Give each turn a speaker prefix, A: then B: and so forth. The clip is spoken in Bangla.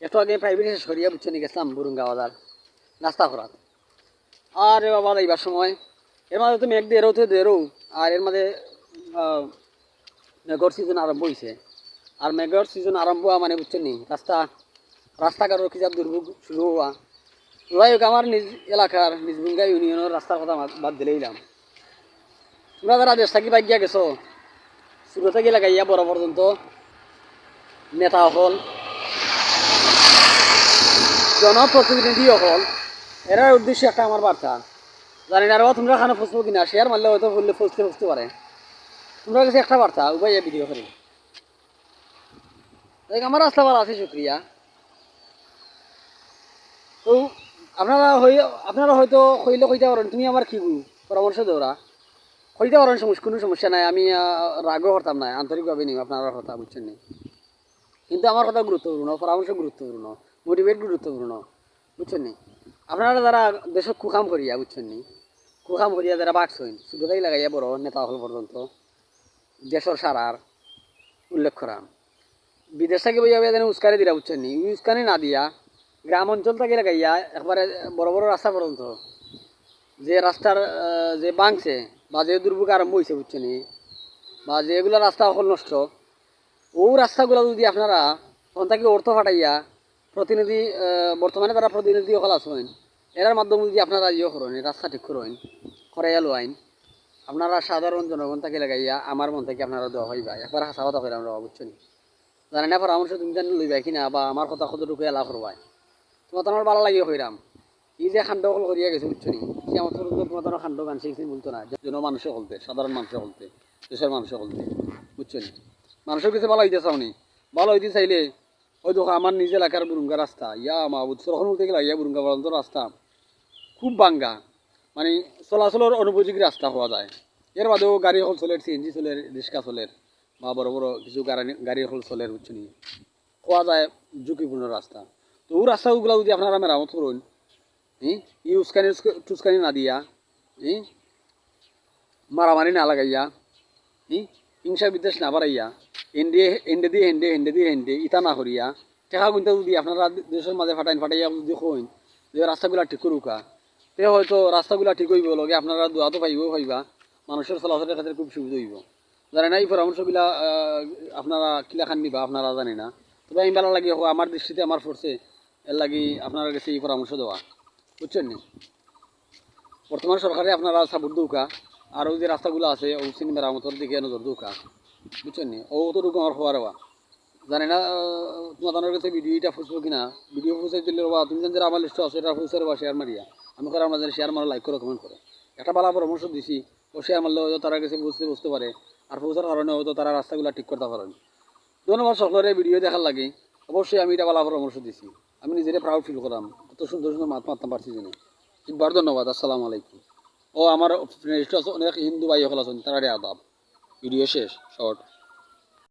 A: একটু আগে প্রাইভেট সরিয়া বুঝছে নিয়ে গেছিলাম বুরুঙ্গা বাজার নাস্তা করার আর বাবা, এইবার সময়। এর মাঝে তো মেঘ দিয়ে তো দেরো আর এর মাঝে মেঘর সিজন আরম্ভ হয়েছে আর মেঘর সিজন আরম্ভ হওয়া মানে বুঝছেন নি, রাস্তা রাস্তাঘাটের কি যা দুর্ভোগ শুরু হওয়া। যাই হোক, আমার নিজ এলাকার, নিজ বুঙ্গা ইউনিয়নের রাস্তার কথা বাদ- দিলেইলাম তোমরা যারা দেশ থাকি বাইক গিয়া গেছো, সুরতে গেলে গাইয়া বড় পর্যন্ত নেতা হল। জনপ্রতিনিধি হল এরার উদ্দেশ্যে একটা আমার বার্তা। জানি না, আরও তোমরা খানা ফুসবো কিনা শেয়ার মারলে হয়তো ফুললে ফুসতে ফুসতে পারে। তোমরা কাছে একটা বার্তা, উপায় ভিডিও করে। দেখ, আমার রাস্তা ভালো আছে, শুক্রিয়া। তো, আপনারা হই, আপনারা হয়তো কইলে কইতে পারেন, তুমি আমার কি পরামর্শ দেওরা কইতে পারেন সমস্যা কোনো সমস্যা নাই, আমি রাগও হতাম নাই আন্তরিকভাবে নিই আপনার কথা বুঝছেন নি? কিন্তু আমার কথা গুরুত্বপূর্ণ, পরামর্শ গুরুত্বপূর্ণ। মোটিভেট গুরুত্বপূর্ণ বুঝছেন নি আপনারা যারা দেশত কুকাম করিয়া বুঝছেন নি কুকাম করিয়া যারা বাকছেন শুধুটাই লাগাইয়া বড় নেতা হল পর্যন্ত দেশের সারার উল্লেখ করা বিদেশ থেকে বইয়া যেন উস্কানি দিলা বুঝছেন নি উস্কানি না দিয়া গ্রাম অঞ্চল থেকে লাগাইয়া একবারে বড় বড় রাস্তা পর্যন্ত যে রাস্তার যে বাংছে বা যে দুর্ভোগ আরম্ভ হয়েছে বুঝছেন বা যেগুলো রাস্তা সকল নষ্ট ও রাস্তাগুলো যদি আপনারা তখন থেকে অর্থ ফাটাইয়া প্রতিনিধি বর্তমানে তারা প্রতিনিধি সকল আছেন এরার মাধ্যমে যদি আপনারা ইয়ে করেন রাস্তা ঠিক করেন, করাইয়া লোয়াইন আপনারা সাধারণ জনগণ থেকে লাগাইয়া আমার মন থেকে আপনারা দেওয়া হইবা একবার হাসা কথা করে আমরা বুঝছেন। জানি না পরামর্শ তুমি জানি লইবা কিনা বা আমার কথা কতটুকু এলা করবাই। তোমার তোমার ভালো লাগিয়ে হইরাম ই যে খান্ড অকল করিয়া গেছে বুঝছ নি সে আমার তোমার তোমার খান্ড গান সেই বলতো না জন মানুষে বলতে, সাধারণ মানুষে বলতে, দেশের মানুষে বলতে বুঝছ নি মানুষের কাছে ভালো হইতে চাওনি ভালো হইতে চাইলে ওই দেখো, আমার নিজে এলাকার বুরুঙ্গা রাস্তা। ইয়া মা বুঝছ তখন বলতে গেলে ইয়া বুরুঙ্গা পর্যন্ত রাস্তা। খুব বাঙ্গা। মানে চলাচলের অনুপযোগী রাস্তা হওয়া যায়। এর বাদেও গাড়ি হল চলের সিএনজি চলের রিক্সা চলের বা বড় বড় কিছু গাড়ি গাড়ি হল চলের বুঝছ নি? হওয়া যায় ঝুঁকিপূর্ণ রাস্তা। তো ও রাস্তাগুলো যদি আপনারা মেরামত করুন, ই ই উস্কানি উস্ক- টুস্কানি না দিয়া, ই, মারামারি না লাগাইয়া, ই, হিংসা বিদ্বেষ না বাড়াইয়া এন্ডে এন্ডে দিয়ে হেন্ডে হেন্ডে দিয়ে হেন্ডে ইটা না করিয়া। টেকা কিন্তু যদি আপনারা দেশের মাঝে ফাটাইন, ফাটাইয়া যে রাস্তাগুলা ঠিক করুকা তে হয়তো রাস্তাগুলা ঠিক হইব লগে আপনারা দোয়াতো পাইব পাইবা। মানুষের চলাচলের ক্ষেত্রে খুব সুবিধা হইব। জানে না, এই পরামর্শগুলা আপনারা কিলা নিবা আপনারা জানি না। তবে আমি ভালো লাগে আমার দৃষ্টিতে আমার ফোর্সে এর লাগি আপনার কাছে এই পরামর্শ দেওয়া। বুঝছেন নি? বর্তমান সরকারে আপনারা সাপোর্ট দৌকা আর ওই যে রাস্তাগুলো আছে ও সিনেমা মেরামতের দিকে নজর দৌকা। বুঝছেন ও রকম আমার হওয়ার হওয়া জানি না তোমার কাছে ভিডিও এটা ফুসবো কিনা। ভিডিও ফুসাই দিলে বা তুমি জানি আমার লিস্ট আছে, এটা ফুসার বা শেয়ার মারিয়া। আমি করে আমাদের শেয়ার মারো লাইক করো কমেন্ট করো। একটা ভালো পরামর্শ দিছি, ও শেয়ার মারলে হয়তো তারা কাছে বুঝতে বুঝতে পারে, আর ফুসার কারণে হয়তো তারা রাস্তাগুলো ঠিক করতে পারেন। ধন্যবাদ সকলের ভিডিও দেখার লাগে। অবশ্যই আমি এটা ভালো পরামর্শ দিছি। আমি নিজেরে প্রাউড ফিল করলাম কত সুন্দর সুন্দর মাত মারতাম পারছি জেনে একবার ধন্যবাদ, আসসালামু আলাইকুম। ও আমার ফ্রেন্ড আছে, অনেক হিন্দু ভাই সকল আছেন তারা আদাব। ভিডিও শেষ শর্ট।